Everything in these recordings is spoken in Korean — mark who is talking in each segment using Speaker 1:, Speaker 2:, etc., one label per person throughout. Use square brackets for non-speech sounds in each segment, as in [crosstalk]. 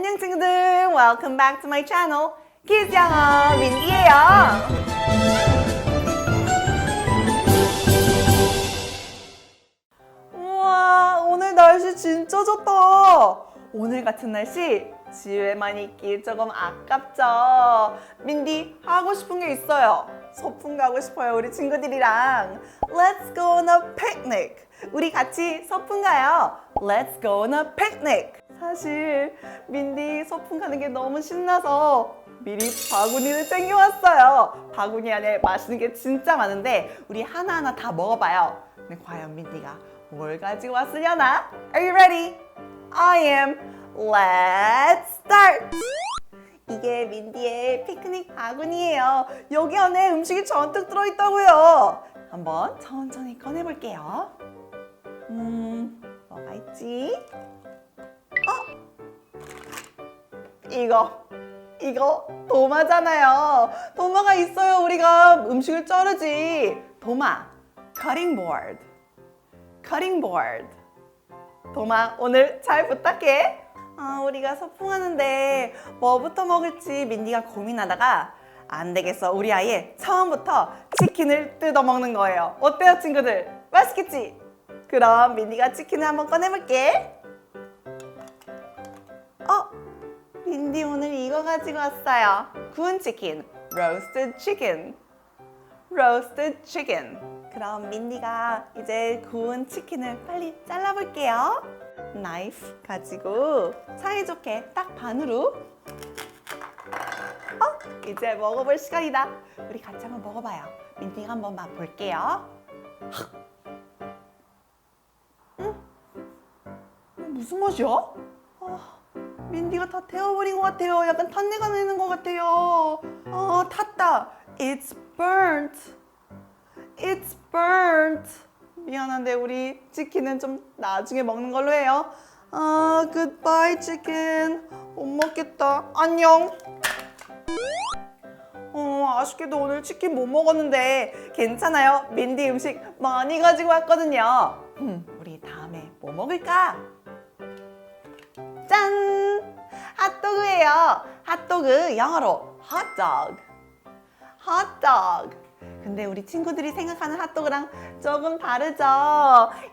Speaker 1: 안녕 친구들. Welcome back to my channel. 키즈 영어 민기예요. 우와, 오늘 날씨 진짜 좋다. 오늘 같은 날씨 집에만 있기 조금 아깝죠. 민디 하고 싶은 게 있어요. 소풍 가고 싶어요, 우리 친구들이랑. Let's go on a picnic. 우리 같이 소풍 가요. Let's go on a picnic. 사실 민디 소풍 가는 게 너무 신나서 미리 바구니를 챙겨왔어요. 바구니 안에 맛있는 게 진짜 많은데 우리 하나하나 다 먹어봐요. 근데 과연 민디가 뭘 가지고 왔으려나? Are you ready? I am. Let's start. 이게 민디의 피크닉 바구니예요. 여기 안에 음식이 잔뜩 들어있다고요. 한번 천천히 꺼내볼게요. 음, 뭐가 있지? 이거, 이거 도마잖아요. 도마가 있어요. 우리가 음식을 자르지. 도마, cutting board, cutting board. 도마 오늘 잘 부탁해. 아, 우리가 소풍하는데 뭐부터 먹을지 민디가 고민하다가 안 되겠어. 우리 아예 처음부터 치킨을 뜯어 먹는 거예요. 어때요, 친구들? 맛있겠지? 그럼 민디가 치킨을 한번 꺼내 볼게. 어? 민디 오늘 이거 가지고 왔어요. 구운 치킨, roasted chicken. roasted chicken. 그럼 민디가 이제 구운 치킨을 빨리 잘라볼게요. 나이프 가지고 사이좋게 딱 반으로. 어? 이제 먹어볼 시간이다. 우리 같이 한번 먹어봐요. 민디가 한번 맛볼게요. 음? 어, 무슨 맛이야? 아, 민디가 다 태워버린 것 같아요. 약간 탄내가 나는 것 같아요. 아, 탔다. It's burnt. It's burnt. 미안한데 우리 치킨은 좀 나중에 먹는 걸로 해요. 아, goodbye chicken. 못 먹겠다. 안녕. 어, 아쉽게도 오늘 치킨 못 먹었는데 괜찮아요. 민디 음식 많이 가지고 왔거든요. 음, 우리 다음에 뭐 먹을까? 짠! 핫도그예요. 핫도그 영어로 hotdog. hotdog. 근데 우리 친구들이 생각하는 핫도그랑 조금 다르죠?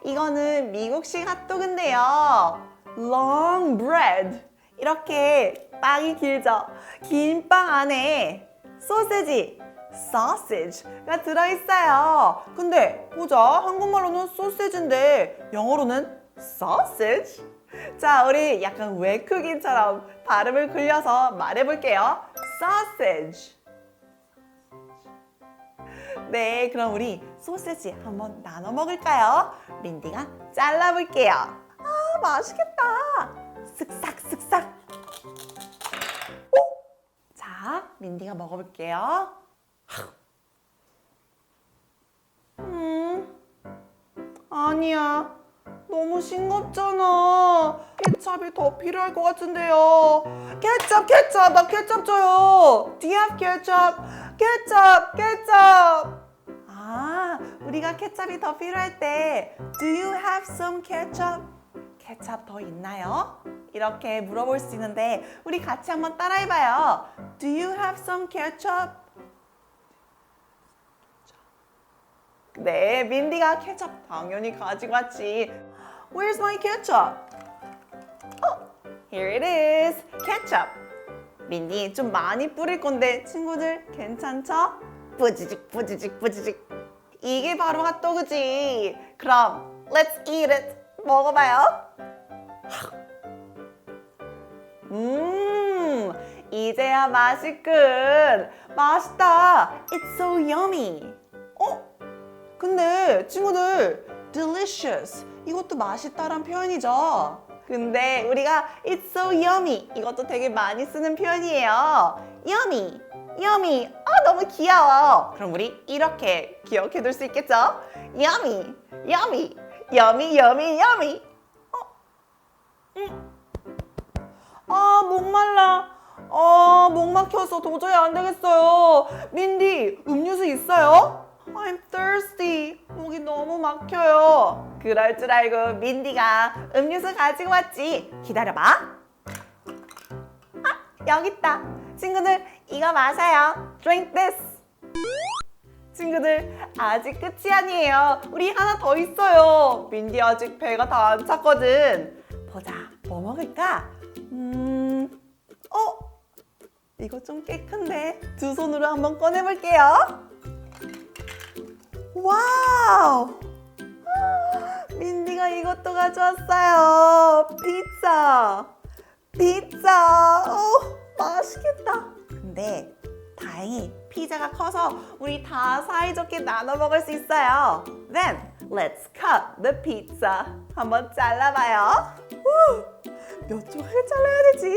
Speaker 1: 이거는 미국식 핫도그인데요. long bread. 이렇게 빵이 길죠? 긴 빵 안에 소세지, sausage가 들어있어요. 근데 보자. 한국말로는 소세지인데 영어로는 sausage. 자, 우리 약간 외국인처럼 발음을 굴려서 말해볼게요. sausage. 네, 그럼 우리 소세지 한번 나눠 먹을까요? 민디가 잘라볼게요. 아, 맛있겠다. 쓱싹 쓱싹. 오! 자, 민디가 먹어볼게요. 음, 아니야. 너무 싱겁잖아. 케찹이 더 필요할 것 같은데요. 케찹, 케찹, 나 케찹 줘요. Do you have ketchup? 케찹, 케찹. 아, 우리가 케찹이 더 필요할 때 Do you have some ketchup? 케찹 더 있나요? 이렇게 물어볼 수 있는데 우리 같이 한번 따라해봐요. Do you have some ketchup? 네, 민디가 케찹 당연히 가지고 왔지. Where's my ketchup? 어, here it is. ketchup. 민디 좀 많이 뿌릴 건데 친구들 괜찮죠? 뿌지직 뿌지직 뿌지직. 이게 바로 핫도그지. 그럼 let's eat it. 먹어봐요. 음, 이제야 맛있군. 맛있다. It's so yummy. 어? 근데 친구들 delicious 이것도 맛있다란 표현이죠. 근데 우리가 it's so yummy 이것도 되게 많이 쓰는 표현이에요. yummy, yummy. 아 너무 귀여워. 그럼 우리 이렇게 기억해 둘 수 있겠죠? yummy, yummy, yummy, yummy, yummy. 어? 음. 아 목말라. 아, 목 막혀서 도저히 안 되겠어요. 민디, 음료수 있어요? I'm thirsty. 목이 너무 막혀요. 그럴 줄 알고 민디가 음료수 가지고 왔지. 기다려봐. 여기 있다. 친구들 이거 마셔요. Drink this. 친구들 아직 끝이 아니에요. 우리 하나 더 있어요. 민디 아직 배가 다 안 찼거든. 보자, 뭐 먹을까? 음, 어? 이거 좀 꽤 큰데 두 손으로 한번 꺼내볼게요. 와우! [gasps] 민디가 이것도 가져왔어요. 피자. 피자. 오, 맛있겠다. 근데 다행히 피자가 커서 우리 다 사이좋게 나눠 먹을 수 있어요. Then let's cut the pizza. 한번 잘라봐요. 우, 몇 쪽을 잘라야 되지?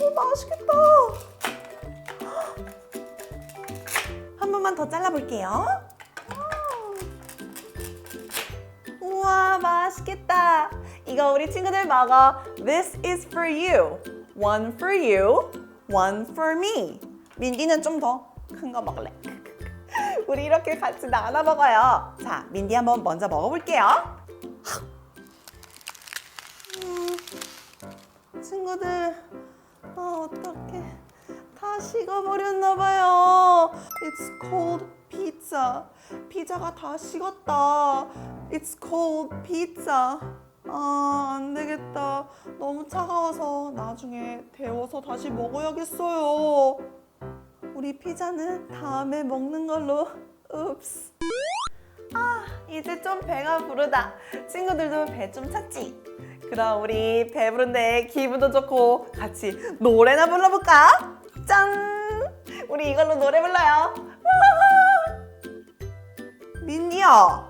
Speaker 1: 오, 맛있겠다. [gasps] 한 번만 더 잘라볼게요. 우와 맛있겠다. 이거 우리 친구들 먹어. This is for you. One for you. One for me. 민디는 좀 더 큰 거 먹을래. [laughs] 우리 이렇게 같이 나눠 먹어요. 자, 민디 한번 먼저 먹어볼게요. 음, 친구들, 아 어떡해. 다 식어버렸나 봐요. It's cold pizza. 피자가 다 식었다. It's cold pizza. 아, 안 되겠다. 너무 차가워서 나중에 데워서 다시 먹어야겠어요. 우리 피자는 다음에 먹는 걸로. 읍스. 아, 이제 좀 배가 부르다. 친구들도 배 좀 찼지? 그럼 우리 배부른데 기분도 좋고 같이 노래나 불러볼까? 짠! 우리 이걸로 노래 불러요. 민디야,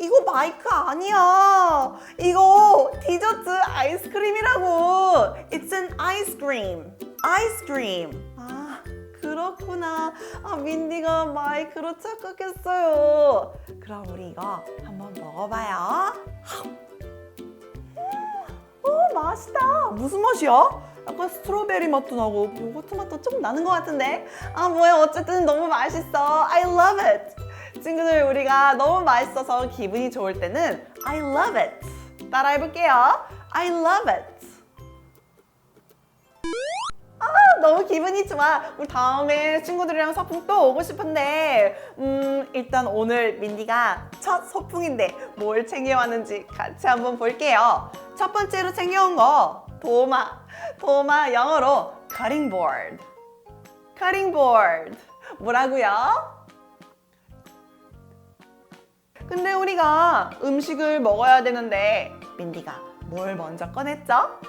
Speaker 1: 이거 마이크 아니야. 이거 디저트 아이스크림이라고. It's an ice cream. ice cream. 아, 그렇구나. 아, 민디가 마이크로 착각했어요. 그럼 우리 이거 한번 먹어봐요. 오, 맛있다. 무슨 맛이야? 약간 스트로베리 맛도 나고 요거트 맛도 좀 나는 것 같은데. 아, 뭐야. 어쨌든 너무 맛있어. I love it. 친구들 우리가 너무 맛있어서 기분이 좋을 때는 I love it. 따라 해볼게요. I love it. 아 너무 기분이 좋아. 우리 다음에 친구들이랑 소풍 또 오고 싶은데. 음 일단 오늘 민디가 첫 소풍인데 뭘 챙겨왔는지 같이 한번 볼게요. 첫 번째로 챙겨온 거 도마 도마 영어로 cutting board. cutting board. 뭐라고요? 근데 우리가 음식을 먹어야 되는데 민디가 뭘 먼저 꺼냈죠?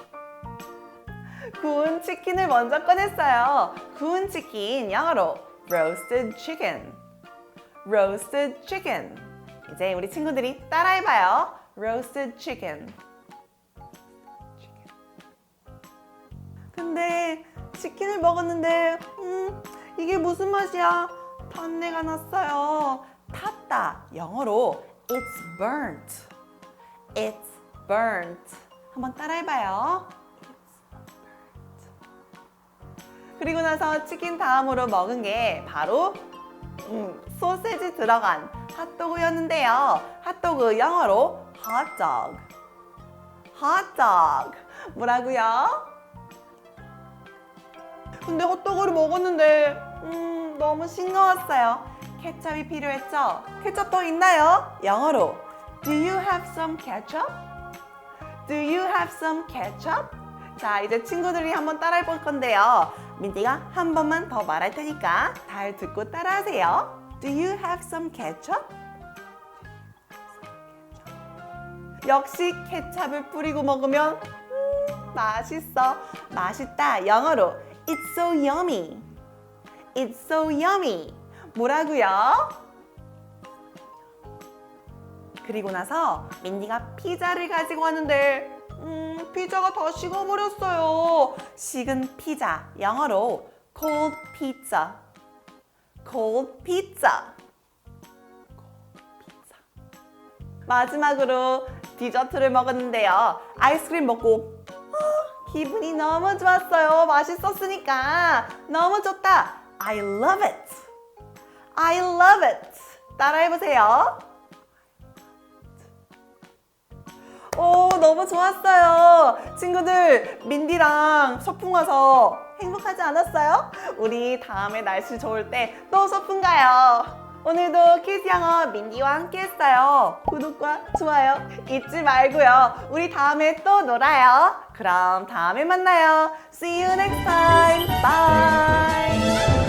Speaker 1: 구운 치킨을 먼저 꺼냈어요. 구운 치킨 영어로 roasted chicken. roasted chicken. 이제 우리 친구들이 따라해봐요. roasted chicken. 근데 치킨을 먹었는데 음 이게 무슨 맛이야? 탄내가 났어요. 탔다 영어로 it's burnt. it's burnt. 한번 따라해봐요. 그리고 나서 치킨 다음으로 먹은 게 바로 음, 소세지 들어간 핫도그였는데요. 핫도그 영어로 hot dog. hot dog. 뭐라고요? 근데 핫도그를 먹었는데 음, 너무 싱거웠어요. 케첩이 필요했죠? 케첩 더 있나요? 영어로 Do you have some ketchup? Do you have some ketchup? 자, 이제 친구들이 한번 따라해 볼 건데요. 민디가 한 번만 더 말할 테니까 잘 듣고 따라하세요. Do you have some ketchup? 역시 케찹을 뿌리고 먹으면 음, 맛있어. 맛있다. 영어로 It's so yummy. It's so yummy. 뭐라고요? 그리고 나서 민디가 피자를 가지고 왔는데 음, 피자가 다 식어버렸어요. 식은 피자 영어로 cold pizza. cold pizza. 마지막으로 디저트를 먹었는데요. 아이스크림 먹고 아, 기분이 너무 좋았어요. 맛있었으니까 너무 좋다. I love it. I love it. 따라해보세요. 오, 너무 좋았어요. 친구들, 민디랑 소풍 와서 행복하지 않았어요? 우리 다음에 날씨 좋을 때 또 소풍 가요. 오늘도 키즈 영어 민디와 함께 했어요. 구독과 좋아요 잊지 말고요. 우리 다음에 또 놀아요. 그럼 다음에 만나요. See you next time. Bye.